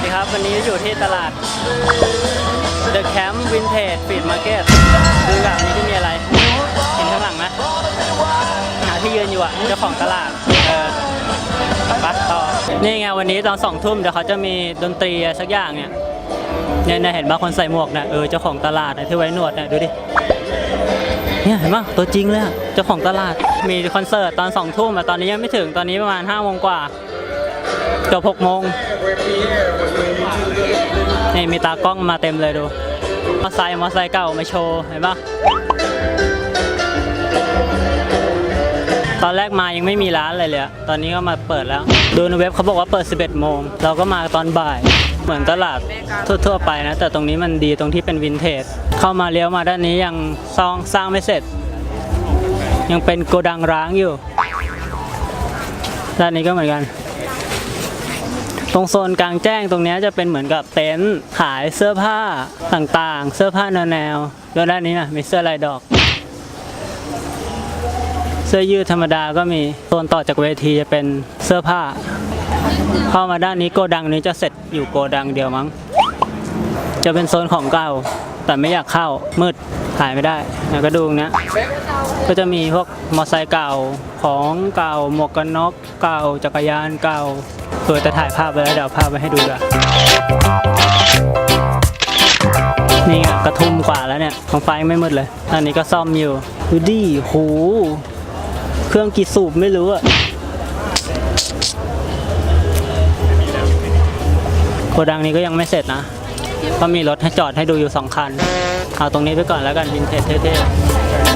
วัสดีครับ วันนี้อยู่ที่ตลาด The Camp Vintage Feed Market ดูแบบนี้ที่มีอะไร เห็นข้างหลังไหมหาที่ยืนอยู่อะเจ้าของตลาด เออปัดต่อ นี่ไงวันนี้ตอนสองทุ่มเดี๋ยวเขาจะมีดนตรีสักอย่างเนี่ยเนี่ยเห็นบางคนใส่หมวกเนี่ยเออเจ้าของตลาดเนี่ยที่ไว้หนวดเนี่ยดูดิเนี่ยเห็นปะตัวจริงเลยเจ้าของตลาดมีคอนเสิร์ตตอนสองทุ่มแต่ตอนนี้ยังไม่ถึงตอนนี้ประมาณห้าโมงกว่า เกือบหกโมงนี่มีตากล้องมาเต็มเลยดูมอไซค์มอไซค์เก่ามาโชว์เห็นปะตอนแรกมายังไม่มีร้านอะไรเลยตอนนี้ก็มาเปิดแล้ว ดูในเว็บเขาบอกว่าเปิด 11 โมง เราก็มาตอนบ่าย เหมือนตลาดทั่วๆไปนะ แต่ตรงนี้มันดีตรงที่เป็นวินเทจ เข้ามาเลี้ยวมาด้านนี้ยังซองสร้างไม่เสร็จ ยังเป็นโกดังร้างอยู่ ด้านนี้ก็เหมือนกัน ตรงโซนกลางแจ้งตรงนี้จะเป็นเหมือนกับเต็นท์ขายเสื้อผ้าต่างๆ เสื้อผ้าแนวๆแล้วด้านนี้นะมีเสื้อลายดอก เสื้อยืดธรรมดาก็มีโซนต่อจากเวทีจะเป็นเสื้อผ้า เข้ามาด้านนี้โกดังนี้จะเสร็จอยู่โกดังเดียวมั้ง จะเป็นโซนของเก่า แต่ไม่อยากเข้ามืดถ่ายไม่ได้แล้วก็ดูงเนี้ยก็จะมีพวกมอเตอร์ไซค์เก่าของเก่าหมวกกันน็อกเก่าจักรยานเก่า เผื่อจะถ่ายภาพไว้แล้วเดี๋ยวภาพไปให้ดูด้วยนี่ไงกระทุ่มกว่าแล้วเนี่ยของไฟยังไม่มืดเลย อันนี้ก็ซ่อมอยู่ดูดิโหเครื่องกี่สูบไม่รู้อะโกดังนี้ก็ยังไม่เสร็จนะ ก็มีรถให้จอดให้ดูอยู่สองคัน เอาตรงนี้ไปก่อนแล้วกันวินเทจเท่ๆ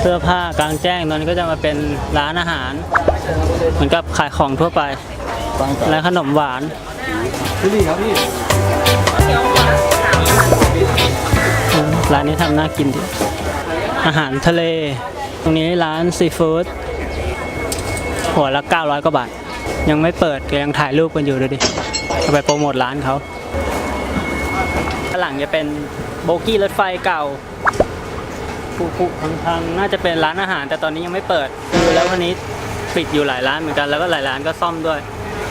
เสื้อผ้ากลางแจ้งตอนนี้ก็จะมาเป็นร้านอาหาร เหมือนกับขายของทั่วไปและขนมหวานพี่ครับพี่อืมร้านนี้ทำน่ากินดีอาหารทะเล ตรงนี้ร้านซีฟู้ดหัวละ 900 กว่าบาท ยังไม่เปิดยังถ่ายรูปกันอยู่ดูดิเอาไปโปรโมทร้านเขาข้างหลังจะเป็นโบกี้รถไฟเก่า ผูผูพังๆน่าจะเป็นร้านอาหาร แต่ตอนนี้ยังไม่เปิดดูแล้ววันนี้ปิดอยู่หลายร้านเหมือนกันแล้วก็หลายร้านก็ซ่อมด้วย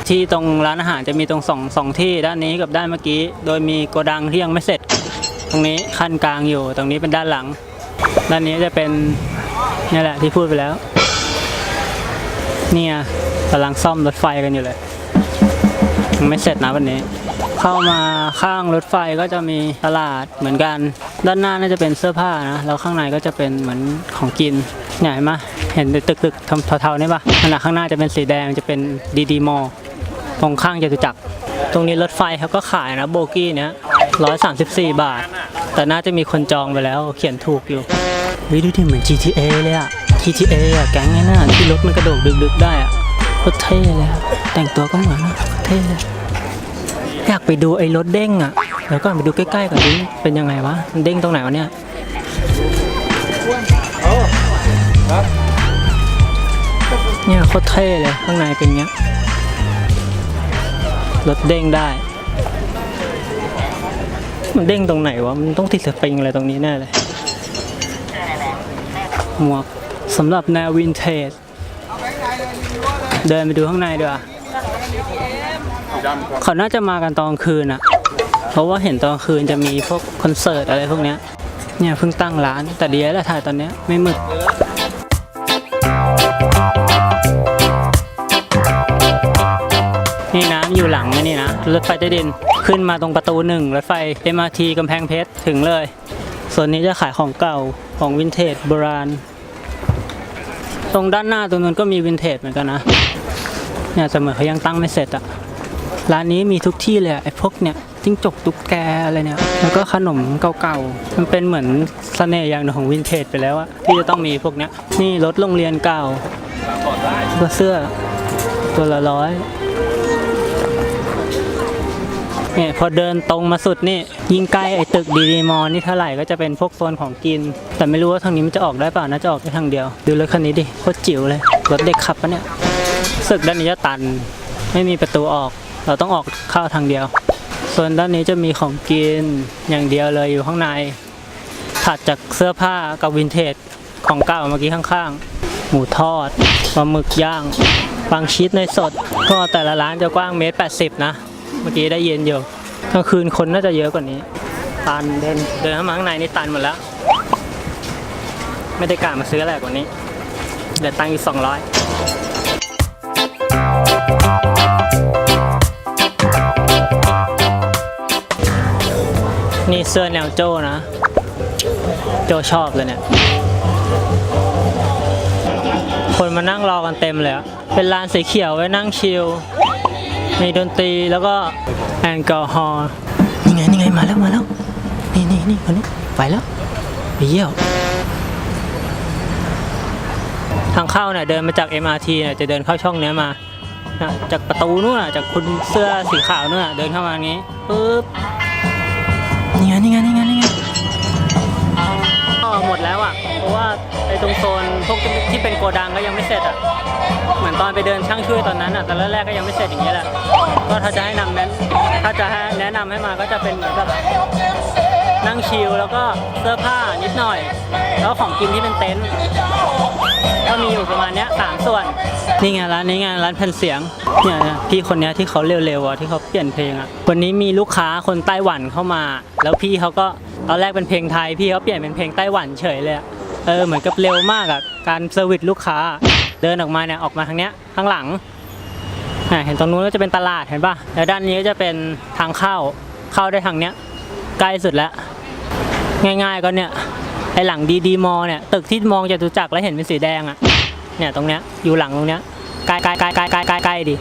ที่ตรงร้านอาหารจะมีตรงสองสองที่ด้านนี้กับด้านเมื่อกี้ โดยมีโกดังที่ยังไม่เสร็จ ตรงนี้ขั้นกลางอยู่ ตรงนี้เป็นด้านหลัง ด้านนี้จะเป็นนี่แหละที่พูดไปแล้วเนี่ยกำลังซ่อมรถไฟกันอยู่เลยยังไม่เสร็จนะวันนี้ เข้ามาข้างรถไฟก็จะมีตลาดเหมือนกัน ด้านหน้าน่าจะเป็นเสื้อผ้านะแล้วข้างในก็จะเป็นเหมือนของกินเนี่ยเห็นไหมเห็นตึกตึกเทาๆนี่ปะขณะข้างหน้าจะเป็นสีแดงจะเป็นดีดีมอลตรงข้างจตุจักรตรงนี้รถไฟเขาก็ขายนะโบกี้เนี้ยร้อยสามสิบสี่บาท แต่น่าจะมีคนจองไปแล้วเขียนถูกอยู่วิดูดิเหมือน GTA เลยอะ GTA อะแก๊งไอ้น่ะที่รถมันกระโดดดึกๆได้อะโคตรเท่เลยแต่งตัวก็เหมือนนะเท่เลย ไปดูไอ้รถเด้งอะเดี๋ยวก่อนไปดูใกล้ๆก่อนดิเป็นยังไงวะมันเด้งตรงไหนวะเนี่ยเนี่ยโคตรเท่เลยข้างในเป็นเงี้ยรถเด้งได้ มันเด้งตรงไหนวะ มันต้องติดสปริงอะไรตรงนี้แน่เลย หมวกสำหรับแนววินเทจ เดินไปดูข้างในดีกว่า เขาน่าจะมากันตอนคืนอะเพราะว่าเห็นตอนคืนจะมีพวกคอนเสิร์ตอะไรพวกเนี้ย เนี่ยเพิ่งตั้งร้านแต่เดีแล้วแหละถ่ายตอนเนี้ยไม่มืดนี่นะอยู่หลังนี่นะรถไฟใต้ดินขึ้นมาตรงประตูหนึ่งรถไฟ MRT กำแพงเพชรถึงเลย ส่วนนี้จะขายของเก่าของวินเทจโบราณ ตรงด้านหน้าตรงนู้นก็มีวินเทจเหมือนกันนะเนี่ยแต่เหมือนเขายังตั้งไม่เสร็จอะ ร้านนี้มีทุกที่เลยอะไอ้พวกเนี่ยจิ้งจกตุ๊กแกอะไรเนี่ย แล้วก็ขนมเก่าๆ มันเป็นเหมือนเสน่ห์อย่างหนึ่งของวินเทจไปแล้วอะที่จะต้องมีพวกเนี้ย นี่รถโรงเรียนเก่าก็เสื้อ ตัวละร้อยเนี่ยพอเดินตรงมาสุดนี่ยิ่งใกล้ไอ้ตึกดีดีมอนี่เท่าไหร่ก็จะเป็นพวกโซนของกิน แต่ไม่รู้ว่าทางนี้มันจะออกได้เปล่าน่าจะออกได้ทางเดียว ดูรถคันนี้ดิโคตรจิ๋วเลยรถเด็กขับปะเนี่ยสึกด้านนี้จะตัน ไม่มีประตูออก เราต้องออกเข้าทางเดียว ส่วนด้านนี้จะมีของกินอย่างเดียวเลยอยู่ข้างใน ถัดจากเสื้อผ้ากับวินเทจของเก่าเมื่อกี้ข้างๆ หมูทอดปลาหมึกย่างปังชีสเนสด ก็แต่ละร้านจะกว้างเมตรแปดสิบนะ เมื่อกี้ได้เยินอยู่กลางคืนคนน่าจะเยอะกว่านี้ตันเดินเดินเข้ามาข้างในนี่ตันหมดแล้ว ไม่ได้กะมาซื้ออะไรกว่านี้เดี๋ยวตังค์อีกสองร้อย นี่เสื้อแนวโจ้นะ โจชอบเลยเนี่ย คนมานั่งรอกันเต็มเลยอะเป็นลานสีเขียวไว้นั่งชิล มีดนตรีแล้วก็แอลกอฮอล์ นี่ไงนี่ไงมาแล้วมาแล้ว นี่นี่นี่คนนี้ไปแล้วไปเยี่ยว ทางเข้าเนี่ยเดินมาจาก MRT เนี่ยจะเดินเข้าช่องเนี้ยมานะจากประตูนู่นน่ะจากคุณเสื้อสีขาวนู่นน่ะเดินเข้ามาอย่างงี้ปึ๊บ ไงนี่ไงนี่ไงนี่ไงก็หมดแล้วอะ เพราะว่าไอ้ตรงโซนพวกที่เป็นโกดังก็ยังไม่เสร็จอะ เหมือนตอนไปเดินช่างช่วยตอนนั้นอะตอนแรกๆก็ยังไม่เสร็จอย่างนี้ยแหละ ก็ถ้าจะให้นำนั้น ถ้าจะให้แนะนำให้มาก็จะเป็นเหมือนกับนั่งชิลแล้วก็เสื้อผ้านิดหน่อย แล้วของกินที่เป็นเต็นท์ก็มีอยู่ประมาณเนี้ยสามส่วน นี่ไงร้านนี้ไงร้านแผ่นเสียงเนี่ยพี่คนเนี้ยที่เขาเร็วๆอะที่เขาเปลี่ยนเพลงอะวันนี้มีลูกค้าคนไต้หวันเข้ามา แล้วพี่เขาก็ตอนแรกเป็นเพลงไทยพี่เขาเปลี่ยนเป็นเพลงไต้หวันเฉยเลยอะเออเหมือนกับเร็วมากอะการเซอร์วิสลูกค้าเดินออกมาเนี่ยออกมาทางเนี้ยข้างหลังอะเห็นตรงนู้นก็จะเป็นตลาดเห็นป่ะแล้วด้านนี้ก็จะเป็นทางเข้าเข้าได้ทางเนี้ยใกล้สุดแล้ว ง่ายๆก็เนี่ย อหลังดีดีมอเนี่ยตึกที่มองจตุจักรแล้วเห็นเป็นสีแดงอะเนี่ยตรงเนี้ยอยู่หลังตรงเนี้ยใกล้ใกล้ใกล้ใกล้ใกล้ใกล้ใกล้ดิ